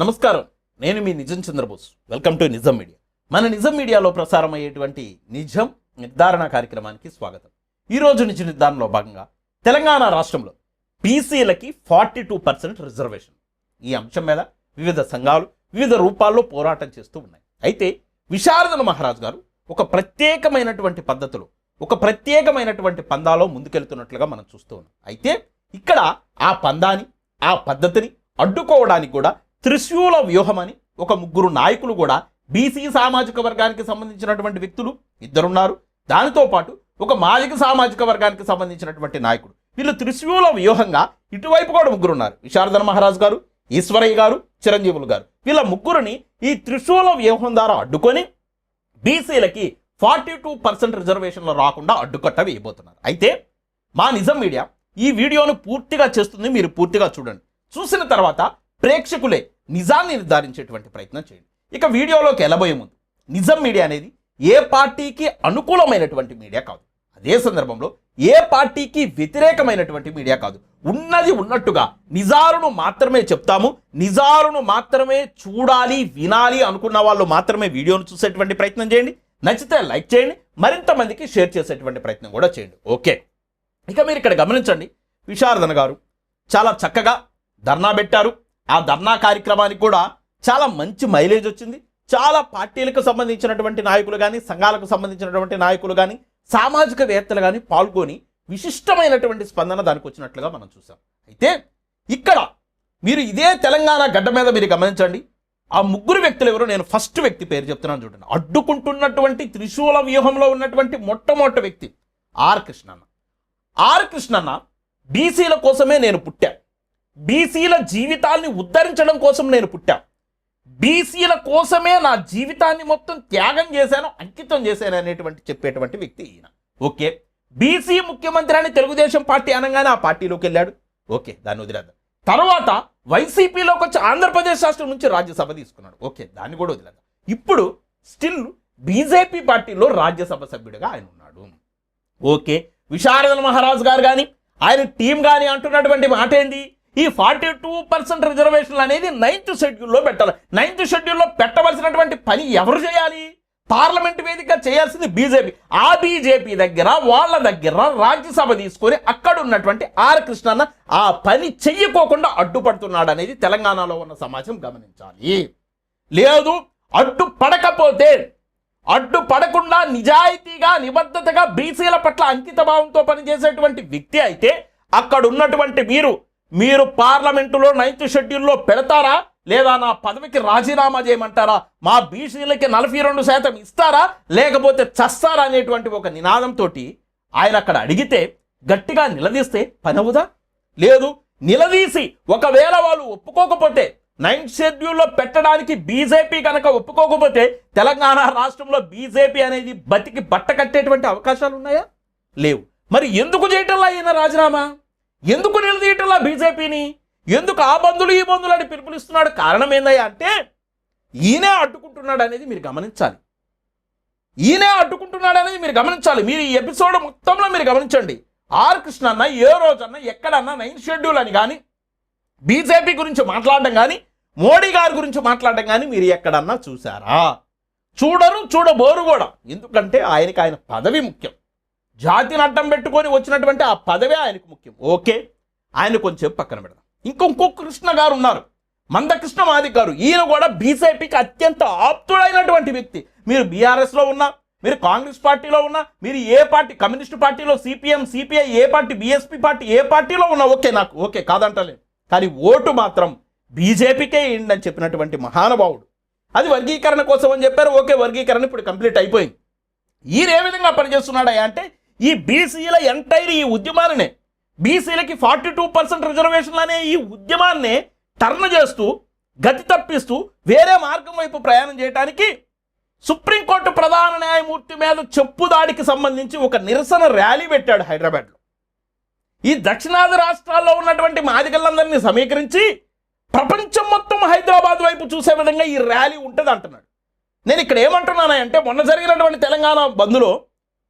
నమస్కారం. నేను మీ Nijam Chandrabose. Welcome to Nijam media మన నిజం మీడియాలో ప్రసారం అయ్యేటువంటి నిజం నిర్ధారణ కార్యక్రమానికి స్వాగతం. ఈ రోజు నిజ నిర్ధారణలో భాగంగా తెలంగాణ రాష్ట్రంలో బీసీలకి ఫార్టీ టూ పర్సెంట్ రిజర్వేషన్. ఈ అంశం మీద వివిధ సంఘాలు వివిధ రూపాల్లో పోరాటం చేస్తూ ఉన్నాయి. అయితే విశారదన మహారాజ్ గారు ఒక ప్రత్యేకమైనటువంటి పద్ధతిలో ఒక ప్రత్యేకమైనటువంటి పందాలో ముందుకెళ్తున్నట్లుగా మనం చూస్తూ ఉన్నాం. అయితే ఇక్కడ ఆ పందాని ఆ పద్ధతిని అడ్డుకోవడానికి కూడా త్రిశూల వ్యూహం అని ఒక ముగ్గురు నాయకులు కూడా బీసీ సామాజిక వర్గానికి సంబంధించినటువంటి వ్యక్తులు ఇద్దరున్నారు. దానితో పాటు ఒక మాలిక సామాజిక వర్గానికి సంబంధించినటువంటి నాయకుడు. వీళ్ళు త్రిశూల వ్యూహంగా ఇటువైపు కూడా ముగ్గురు ఉన్నారు విశారదన మహారాజ్ గారు ఈశ్వరయ్య గారు చిరంజీవులు గారు. వీళ్ళ ముగ్గురిని ఈ త్రిశూల వ్యూహం ద్వారా అడ్డుకొని బీసీలకి ఫార్టీ టూ పర్సెంట్ రిజర్వేషన్లు రాకుండా అడ్డుకట్ట వేయబోతున్నారు. అయితే మా నిజం మీడియా ఈ వీడియోను పూర్తిగా చేస్తుంది మీరు పూర్తిగా చూడండి. చూసిన తర్వాత ప్రేక్షకులే నిజాన్ని నిర్ధారించేటువంటి ప్రయత్నం చేయండి. ఇక వీడియోలోకి వెళ్ళబోయే ముందు నిజం మీడియా అనేది ఏ పార్టీకి అనుకూలమైనటువంటి మీడియా కాదు. అదే సందర్భంలో ఏ పార్టీకి వ్యతిరేకమైనటువంటి మీడియా కాదు. ఉన్నది ఉన్నట్టుగా నిజాలను మాత్రమే చెప్తాము నిజాలను మాత్రమే చూడాలి వినాలి అనుకున్న వాళ్ళు మాత్రమే వీడియోను చూసేటువంటి ప్రయత్నం చేయండి. నచ్చితే లైక్ చేయండి మరింత మందికి షేర్ చేసేటువంటి ప్రయత్నం కూడా చేయండి. ఓకే. ఇక మీరు ఇక్కడ గమనించండి విశారదన గారు చాలా చక్కగా ధర్నా పెట్టారు. ఆ ధర్నా కార్యక్రమానికి కూడా చాలా మంచి మైలేజ్ వచ్చింది. చాలా పార్టీలకు సంబంధించినటువంటి నాయకులు కానీ సంఘాలకు సంబంధించినటువంటి నాయకులు కానీ సామాజికవేత్తలు కానీ పాల్గొని విశిష్టమైనటువంటి స్పందన దానికి వచ్చినట్లుగా మనం చూసాం అయితే ఇక్కడ మీరు ఇదే తెలంగాణ గడ్డ మీద మీరు గమనించండి. ఆ ముగ్గురు వ్యక్తులు ఎవరు? నేను ఫస్ట్ వ్యక్తి పేరు చెప్తున్నాను చూడండి. అడ్డుకుంటున్నటువంటి త్రిశూల వ్యూహంలో ఉన్నటువంటి మొట్టమొదటి వ్యక్తి ఆర్ కృష్ణన్న. ఆర్ కృష్ణన్న బీసీల కోసమే నేను పుట్టా. బీసీల జీవితాల్ని ఉద్ధరించడం కోసం నేను పుట్టా. బీసీల కోసమే నా జీవితాన్ని మొత్తం త్యాగం చేశాను అంకితం చేశాను అనేటువంటి చెప్పేటువంటి వ్యక్తి ఈయన. ఓకే? బీసీ ముఖ్యమంత్రి అని తెలుగుదేశం పార్టీ అనగానే ఆ పార్టీలోకి వెళ్ళాడు. ఓకే దాన్ని వదిలేద్దాం. తర్వాత వైసీపీలోకి వచ్చి ఆంధ్రప్రదేశ్ రాష్ట్రం నుంచి రాజ్యసభ తీసుకున్నాడు. ఓకే దాన్ని కూడా వదిలేద్దాం. ఇప్పుడు స్టిల్ బీజేపీ పార్టీలో రాజ్యసభ సభ్యుడిగా ఆయన ఉన్నాడు. ఓకే? విశారదన్ మహారాజ్ గారు కానీ ఆయన టీం కానీ అంటున్నటువంటి మాట ఏంటి ఈ ఫార్టీ టూ పర్సెంట్ రిజర్వేషన్లు అనేది నైన్త్ షెడ్యూల్లో పెట్టాలి. నైన్త్ షెడ్యూల్లో పెట్టవలసినటువంటి పని ఎవరు చేయాలి? పార్లమెంట్ వేదిక చేయాల్సింది బీజేపీ. ఆ బీజేపీ దగ్గర వాళ్ళ దగ్గర రాజ్యసభ తీసుకొని అక్కడ ఉన్నటువంటి ఆర్ కృష్ణన్న ఆ పని చెయ్యకోకుండా అడ్డుపడుతున్నాడు అనేది తెలంగాణలో ఉన్న సమాజం గమనించాలి. లేదు అడ్డు పడకపోతే అడ్డు పడకుండా నిజాయితీగా నిబద్ధతగా బీసీల పట్ల అంకిత భావంతో పనిచేసేటువంటి వ్యక్తి అయితే అక్కడ ఉన్నటువంటి మీరు మీరు పార్లమెంటులో నైన్త్ షెడ్యూల్లో పెడతారా? లేదా నా పదవికి రాజీనామా చేయమంటారా? మా బీసీలకి నలభై రెండు శాతం ఇస్తారా? లేకపోతే చస్తారా అనేటువంటి ఒక నినాదంతో ఆయన అక్కడ అడిగితే గట్టిగా నిలదీస్తే పని అవుదా లేదు నిలదీసి ఒకవేళ వాళ్ళు ఒప్పుకోకపోతే నైన్త్ షెడ్యూల్లో పెట్టడానికి బీజేపీ కనుక ఒప్పుకోకపోతే తెలంగాణ రాష్ట్రంలో బీజేపీ అనేది బతికి బట్ట కట్టేటువంటి అవకాశాలు ఉన్నాయా? లేవు. మరి ఎందుకు చేయటంలా ఈయన రాజీనామా? ఎందుకు నిలదీయటంలా బీజేపీని? ఎందుకు ఆ బంధులు ఈ బంధులు అని పిలుపునిస్తున్నాడు? కారణం ఏందయ్యా అంటే ఈయనే అడ్డుకుంటున్నాడు అనేది మీరు గమనించాలి. ఈయనే అడ్డుకుంటున్నాడు అనేది మీరు గమనించాలి. మీరు ఈ ఎపిసోడ్ మొత్తంలో మీరు గమనించండి. ఆర్ కృష్ణ అన్న ఏ రోజన్నా ఎక్కడన్నా నైన్ షెడ్యూల్ అని కానీ బీజేపీ గురించి మాట్లాడడం కానీ మోడీ గారి గురించి మాట్లాడడం కానీ మీరు ఎక్కడన్నా చూసారా చూడరు చూడబోరు కూడా. ఎందుకంటే ఆయనకి ఆయన పదవి ముఖ్యం. జాతిని అడ్డం పెట్టుకొని వచ్చినటువంటి ఆ పదవే ఆయనకు ముఖ్యం. ఓకే? ఆయన కొంచెం పక్కన పెడదాం. ఇంకొంకో కృష్ణ గారు ఉన్నారు. మందకృష్ణ మాదిక్ గారు. ఈయన కూడా బీజేపీకి అత్యంత ఆప్తుడైనటువంటి వ్యక్తి. మీరు బీఆర్ఎస్లో ఉన్నా మీరు కాంగ్రెస్ పార్టీలో ఉన్నా మీరు ఏ పార్టీ కమ్యూనిస్ట్ పార్టీలో సిపిఎం సిపిఐ ఏ పార్టీ బీఎస్పీ పార్టీ ఏ పార్టీలో ఉన్నా ఓకే నాకు ఓకే కాదంటలేదు కానీ ఓటు మాత్రం బీజేపీకే ఏంటి అని చెప్పినటువంటి మహానుభావుడు. అది వర్గీకరణ కోసం అని చెప్పారు. ఓకే వర్గీకరణ ఇప్పుడు కంప్లీట్ అయిపోయింది. ఈయన ఏ విధంగా పనిచేస్తున్నాడా అంటే ఈ బీసీల ఎంటైర్ ఈ ఉద్యమాలనే బీసీలకి ఫార్టీ టూ పర్సెంట్ రిజర్వేషన్లు అనే ఈ ఉద్యమాన్ని టర్న్ చేస్తూ గతి తప్పిస్తూ వేరే మార్గం వైపు ప్రయాణం చేయడానికి సుప్రీంకోర్టు ప్రధాన న్యాయమూర్తి మీద చెప్పు దాడికి సంబంధించి ఒక నిరసన ర్యాలీ పెట్టాడు హైదరాబాద్లో. ఈ దక్షిణాది రాష్ట్రాల్లో ఉన్నటువంటి మాదిగలందరినీ సమీకరించి ప్రపంచం మొత్తం హైదరాబాద్ వైపు చూసే విధంగా ఈ ర్యాలీ ఉంటుంది అంటున్నాడు నేను ఇక్కడ ఏమంటున్నానంటే మొన్న జరిగినటువంటి తెలంగాణ బంద్లో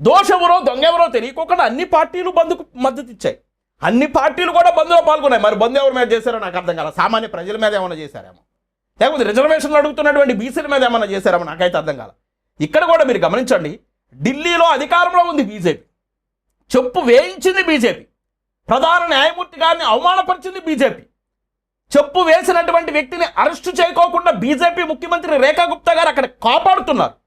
దోషెవరో దొంగెవరో తెలియకోకుండా అన్ని పార్టీలు బంద్కు మద్దతు ఇచ్చాయి అన్ని పార్టీలు కూడా బంద్లో పాల్గొన్నాయి. మరి బంద్ ఎవరి మీద చేశారో నాకు అర్థం కాల. సామాన్య ప్రజల మీద ఏమైనా చేశారేమో? లేకపోతే రిజర్వేషన్లు అడుగుతున్నటువంటి బీసీల మీద ఏమన్నా చేశారో నాకైతే అర్థం కాల. ఇక్కడ కూడా మీరు గమనించండి ఢిల్లీలో అధికారంలో ఉంది బీజేపీ. చెప్పు వేయించింది బీజేపీ. ప్రధాన న్యాయమూర్తి గారిని అవమానపరిచింది బీజేపీ. చెప్పు వేసినటువంటి వ్యక్తిని అరెస్టు చేయకోకుండా బీజేపీ ముఖ్యమంత్రి రేఖా గుప్తా గారు అక్కడ కాపాడుతున్నారు.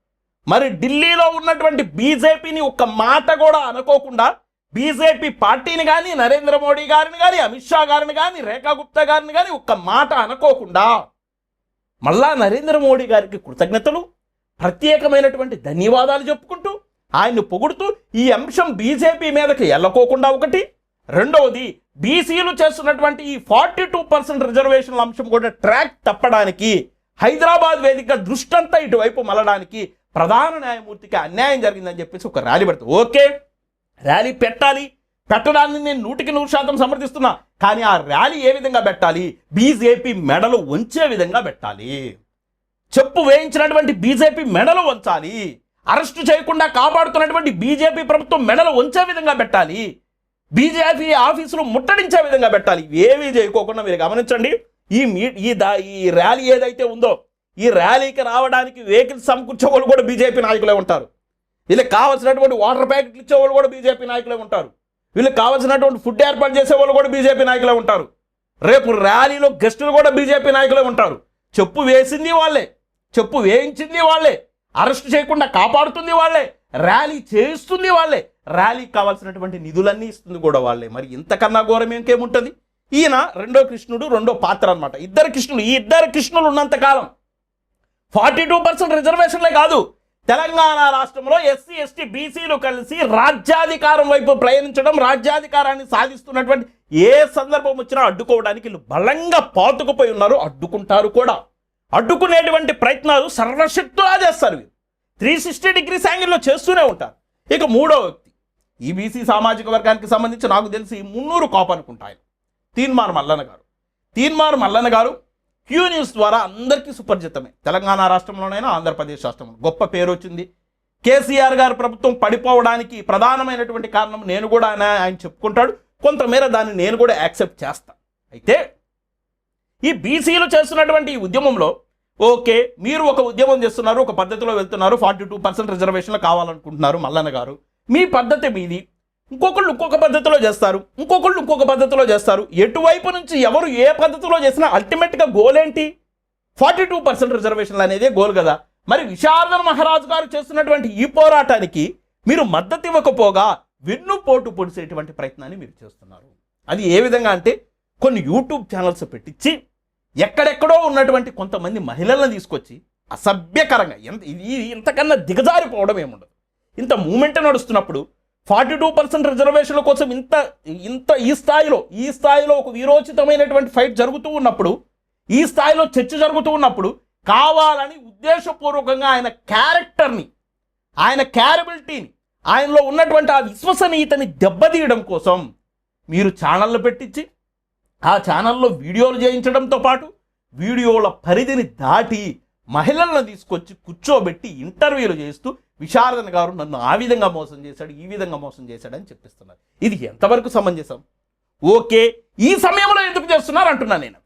మరి ఢిల్లీలో ఉన్నటువంటి బీజేపీని ఒక్క మాట కూడా అనుకోకుండా బీజేపీ పార్టీని కానీ నరేంద్ర మోడీ గారిని కానీ అమిత్ షా గారిని కానీ రేఖా గుప్తా గారిని కానీ ఒక్క మాట అనుకోకుండా మళ్ళా నరేంద్ర మోడీ గారికి కృతజ్ఞతలు ప్రత్యేకమైనటువంటి ధన్యవాదాలు చెప్పుకుంటూ ఆయన్ని పొగుడుతూ ఈ అంశం బీజేపీ మీదకి ఎల్లకోకుండా ఒకటి. రెండవది బీసీలు చేస్తున్నటువంటి ఈ ఫార్టీ టూ పర్సెంట్ రిజర్వేషన్ల అంశం కూడా ట్రాక్ తప్పడానికి హైదరాబాద్ వేదిక దృష్టంతా ఇటువైపు మలడానికి ప్రధాన న్యాయమూర్తికి అన్యాయం జరిగిందని చెప్పేసి ఒక ర్యాలీ పెడతాం. ఓకే ర్యాలీ పెట్టాలి. పెట్టడాన్ని నేను నూటికి నూరు శాతం సమర్థిస్తున్నా. కానీ ఆ ర్యాలీ ఏ విధంగా పెట్టాలి? బీజేపీ మెడలు వంచే విధంగా పెట్టాలి. చెప్పు వేయించినటువంటి బీజేపీ మెడలు వంచాలి. అరెస్టు చేయకుండా కాపాడుతున్నటువంటి బీజేపీ ప్రభుత్వం మెడలు వంచే విధంగా పెట్టాలి. బీజేపీ ఆఫీసులు ముట్టడించే విధంగా పెట్టాలి. ఏమీ చేయకోకుండా మీరు గమనించండి. ఈ మీ ఈ దా ఈ ర్యాలీ ఏదైతే ఉందో ఈ ర్యాలీకి రావడానికి వెహికల్స్ సమకూర్చే వాళ్ళు కూడా బీజేపీ నాయకులే ఉంటారు. వీళ్ళకి కావాల్సినటువంటి వాటర్ ప్యాకెట్లు ఇచ్చే వాళ్ళు కూడా బీజేపీ నాయకులే ఉంటారు. వీళ్ళకి కావాల్సినటువంటి ఫుడ్ ఏర్పాటు చేసే వాళ్ళు కూడా బీజేపీ నాయకులే ఉంటారు. రేపు ర్యాలీలో గెస్టులు కూడా బీజేపీ నాయకులే ఉంటారు. చెప్పు వేసింది వాళ్ళే. చెప్పు వేయించింది వాళ్ళే. అరెస్ట్ చేయకుండా కాపాడుతుంది వాళ్ళే. ర్యాలీ చేస్తుంది వాళ్ళే. ర్యాలీకి కావాల్సినటువంటి నిధులన్నీ ఇస్తుంది కూడా వాళ్ళే. మరి ఇంతకన్నా ఘోరం ఇంకేముంటుంది? ఈయన రెండో కృష్ణుడు రెండో పాత్ర అన్నమాట. ఇద్దరు కృష్ణులు ఈ ఇద్దరు కృష్ణులు ఉన్నంతకాలం ఫార్టీ టూ పర్సెంట్ రిజర్వేషన్లే కాదు. తెలంగాణ రాష్ట్రంలో ఎస్సీ ఎస్టీ బీసీలు కలిసి రాజ్యాధికారం వైపు ప్రయాణించడం రాజ్యాధికారాన్ని సాధిస్తున్నటువంటి ఏ సందర్భం వచ్చినా అడ్డుకోవడానికి వీళ్ళు బలంగా పాతుకుపోయి ఉన్నారు అడ్డుకుంటారు కూడా. అడ్డుకునేటువంటి ప్రయత్నాలు సర్వశక్తులా చేస్తారు త్రీ సిక్స్టీ డిగ్రీస్ యాంగిల్లో చేస్తూనే ఉంటారు. ఇక మూడో వ్యక్తి ఈ బీసీ సామాజిక వర్గానికి సంబంధించి నాకు తెలిసి మున్నూరు కాపు అనుకుంటా ఆయన. తీన్మార్ మల్లన్న గారు. తీన్మార్ మల్లన్న గారు క్యూ న్యూస్ ద్వారా అందరికీ సుపరిచితమే. తెలంగాణ రాష్ట్రంలోనైనా ఆంధ్రప్రదేశ్ రాష్ట్రంలో. గొప్ప పేరు వచ్చింది. కేసీఆర్ గారు ప్రభుత్వం పడిపోవడానికి ప్రధానమైనటువంటి కారణం నేను కూడా ఆయన ఆయన చెప్పుకుంటాడు. కొంతమేర దాన్ని నేను కూడా యాక్సెప్ట్ చేస్తాను అయితే ఈ బీసీలు చేస్తున్నటువంటి ఈ ఉద్యమంలో ఓకే మీరు ఒక ఉద్యమం చేస్తున్నారు ఒక పద్ధతిలో వెళ్తున్నారు ఫార్టీ టూ పర్సెంట్ రిజర్వేషన్లు కావాలనుకుంటున్నారు మల్లన్న గారు. మీ పద్ధతి మీది. ఇంకొకళ్ళు ఇంకొక పద్ధతిలో చేస్తారు. ఇంకొకళ్ళు ఇంకొక పద్ధతిలో చేస్తారు. ఎటువైపు నుంచి ఎవరు ఏ పద్ధతిలో చేసినా అల్టిమేట్గా గోల్ ఏంటి? ఫార్టీ టూ పర్సెంట్ రిజర్వేషన్లు అనేదే గోల్ కదా. మరి విశారదన్ మహారాజు గారు చేస్తున్నటువంటి ఈ పోరాటానికి మీరు మద్దతు ఇవ్వకపోగా వెన్నుపోటు పొడిసేటువంటి ప్రయత్నాన్ని మీరు చేస్తున్నారు. అది ఏ విధంగా అంటే కొన్ని యూట్యూబ్ ఛానల్స్ పెట్టించి ఎక్కడెక్కడో ఉన్నటువంటి కొంతమంది మహిళలను తీసుకొచ్చి అసభ్యకరంగా ఎంత ఇది ఇంతకన్నా దిగజారిపోవడం ఏముండదు. ఇంత మూమెంట్ నడుస్తున్నప్పుడు ఫార్టీ టూ పర్సెంట్ రిజర్వేషన్ల కోసం ఇంత ఇంత ఈ స్థాయిలో ఈ స్థాయిలో ఒక వీరోచితమైనటువంటి ఫైట్ జరుగుతూ ఉన్నప్పుడు ఈ స్థాయిలో చర్చ జరుగుతూ ఉన్నప్పుడు కావాలని ఉద్దేశపూర్వకంగా ఆయన క్యారెక్టర్ని ఆయన క్యారబిలిటీని ఆయనలో ఉన్నటువంటి ఆ విశ్వసనీయతని దెబ్బతీయడం కోసం మీరు ఛానళ్ళు పెట్టించి ఆ ఛానల్లో వీడియోలు చేయించడంతో పాటు వీడియోల పరిధిని దాటి మహిళలను తీసుకొచ్చి కూర్చోబెట్టి ఇంటర్వ్యూలు చేస్తూ విశారదన్ గారు నన్ను ఆ విధంగా మోసం చేశాడు ఈ విధంగా మోసం చేశాడని చెప్పిస్తున్నారు. ఇది ఎంతవరకు సమంజసం? ఓకే ఈ సమయంలో ఎందుకు చేస్తున్నారు అంటున్నా నేను.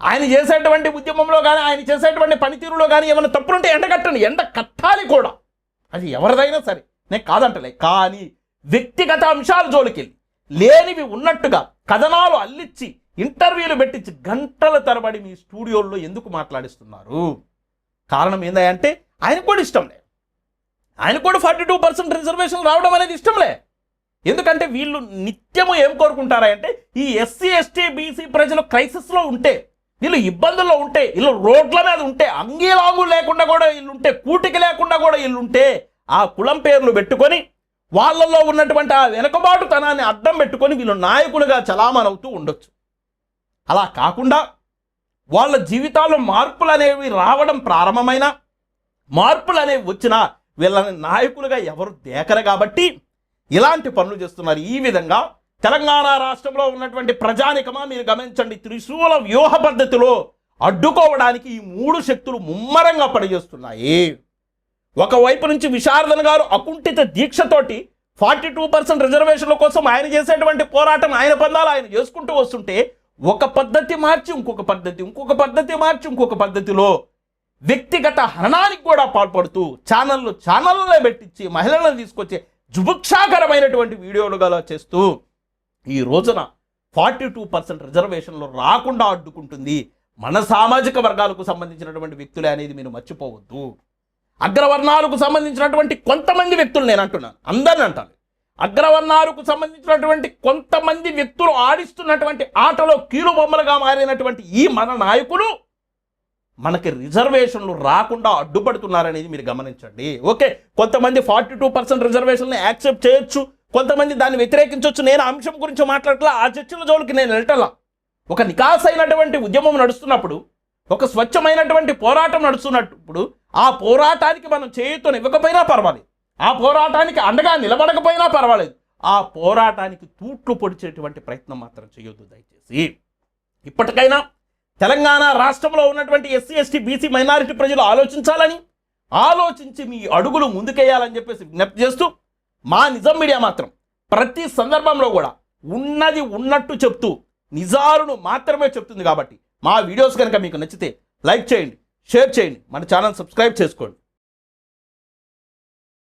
ఆయన చేసేటువంటి ఉద్యమంలో కానీ ఆయన చేసేటువంటి పనితీరులో కానీ ఏమైనా తప్పులుంటే ఎండగట్టండి ఎండ కట్టాలి కూడా. అది ఎవరిదైనా సరే. నేను కాదంటలే కానీ వ్యక్తిగత అంశాలు జోలికెళ్ళి లేనివి ఉన్నట్టుగా కథనాలు అల్లిచ్చి ఇంటర్వ్యూలు పెట్టించి గంటల తరబడి మీ స్టూడియోల్లో ఎందుకు మాట్లాడిస్తున్నారు? కారణం ఏందంటే ఆయనకు కూడా ఇష్టంలే ఆయన కూడా ఫార్టీ టూ పర్సెంట్ రిజర్వేషన్ రావడం అనేది ఇష్టంలే ఎందుకంటే వీళ్ళు నిత్యము ఏం కోరుకుంటారా అంటే ఈ ఎస్సీ ఎస్టీ బీసీ ప్రజలు క్రైసిస్లో ఉంటే వీళ్ళు ఇబ్బందుల్లో ఉంటే వీళ్ళు రోడ్ల మీద ఉంటే అంగీలాగు లేకుండా కూడా వీళ్ళు ఉంటే కూటికి లేకుండా కూడా వీళ్ళు ఉంటే ఆ కులం పేర్లు పెట్టుకొని వాళ్ళల్లో ఉన్నటువంటి ఆ వెనుకబాటుతనాన్ని అడ్డం పెట్టుకొని వీళ్ళు నాయకులుగా చలామణవుతూ ఉండొచ్చు. అలా కాకుండా వాళ్ళ జీవితాల్లో మార్పులు అనేవి రావడం ప్రారంభమైన మార్పులు అనేవి వచ్చిన వీళ్ళని నాయకులుగా ఎవరు దేకరు కాబట్టి ఇలాంటి పనులు చేస్తున్నారు. ఈ విధంగా తెలంగాణ రాష్ట్రంలో ఉన్నటువంటి ప్రజానికమా మీరు గమనించండి. త్రిశూల వ్యూహ పద్ధతిలో అడ్డుకోవడానికి ఈ మూడు శక్తులు ముమ్మరంగా పనిచేస్తున్నాయి. ఒకవైపు నుంచి విశారదన్ గారు అకుంఠిత దీక్షతోటి ఫార్టీ టూ పర్సెంట్ రిజర్వేషన్ల కోసం ఆయన చేసేటువంటి పోరాటం ఆయన పందాలు ఆయన చేసుకుంటూ వస్తుంటే ఒక పద్ధతి మార్చి ఇంకొక పద్ధతి ఇంకొక పద్ధతి మార్చి ఇంకొక పద్ధతిలో వ్యక్తిగత హననానికి కూడా పాల్పడుతూ ఛానళ్ళు ఛానళ్ళలో పెట్టించి మహిళలను తీసుకొచ్చే జుభుక్షాకరమైనటువంటి వీడియోలు గల చేస్తూ ఈ రోజున ఫార్టీ టూ పర్సెంట్ రిజర్వేషన్లు రాకుండా అడ్డుకుంటుంది మన సామాజిక వర్గాలకు సంబంధించినటువంటి వ్యక్తులే అనేది మీరు మర్చిపోవద్దు. అగ్రవర్ణాలకు సంబంధించినటువంటి కొంతమంది వ్యక్తులు నేను అంటున్నాను అందరిని అంటాను. అగ్రవర్ణాలకు సంబంధించినటువంటి కొంతమంది వ్యక్తులు ఆడిస్తున్నటువంటి ఆటలో కీలు బొమ్మలుగా మారినటువంటి ఈ మన నాయకులు మనకి రిజర్వేషన్లు రాకుండా అడ్డుపడుతున్నారనేది మీరు గమనించండి. ఓకే కొంతమంది ఫార్టీ టూ పర్సెంట్ రిజర్వేషన్ని యాక్సెప్ట్ చేయొచ్చు. కొంతమంది దాన్ని వ్యతిరేకించవచ్చు నేను అంశం గురించి మాట్లాడట్లా. ఆ చర్చల జోలికి నేను వెళ్ళటలా. ఒక నికాసైనటువంటి అయినటువంటి ఉద్యమం నడుస్తున్నప్పుడు ఒక స్వచ్ఛమైనటువంటి పోరాటం నడుస్తున్నప్పుడు ఆ పోరాటానికి మనం చేయుతో ఇవ్వకపోయినా పర్వాలేదు. ఆ పోరాటానికి అండగా నిలబడకపోయినా పర్వాలేదు. ఆ పోరాటానికి తూట్లు పొడిచేటువంటి ప్రయత్నం మాత్రం చేయొద్దు దయచేసి. ఇప్పటికైనా తెలంగాణ రాష్ట్రంలో ఉన్నటువంటి ఎస్సీ ఎస్టీ బీసీ మైనారిటీ ప్రజలు ఆలోచించాలని ఆలోచించి మీ అడుగులు ముందుకేయాలని చెప్పేసి విజ్ఞప్తి చేస్తూ మా నిజం మీడియా మాత్రం ప్రతి సందర్భంలో కూడా ఉన్నది ఉన్నట్టు చెప్తూ నిజాలను మాత్రమే చెప్తుంది కాబట్టి మా వీడియోస్ కనుక మీకు నచ్చితే లైక్ చేయండి షేర్ చేయండి మన ఛానల్ సబ్స్క్రైబ్ చేసుకోండి.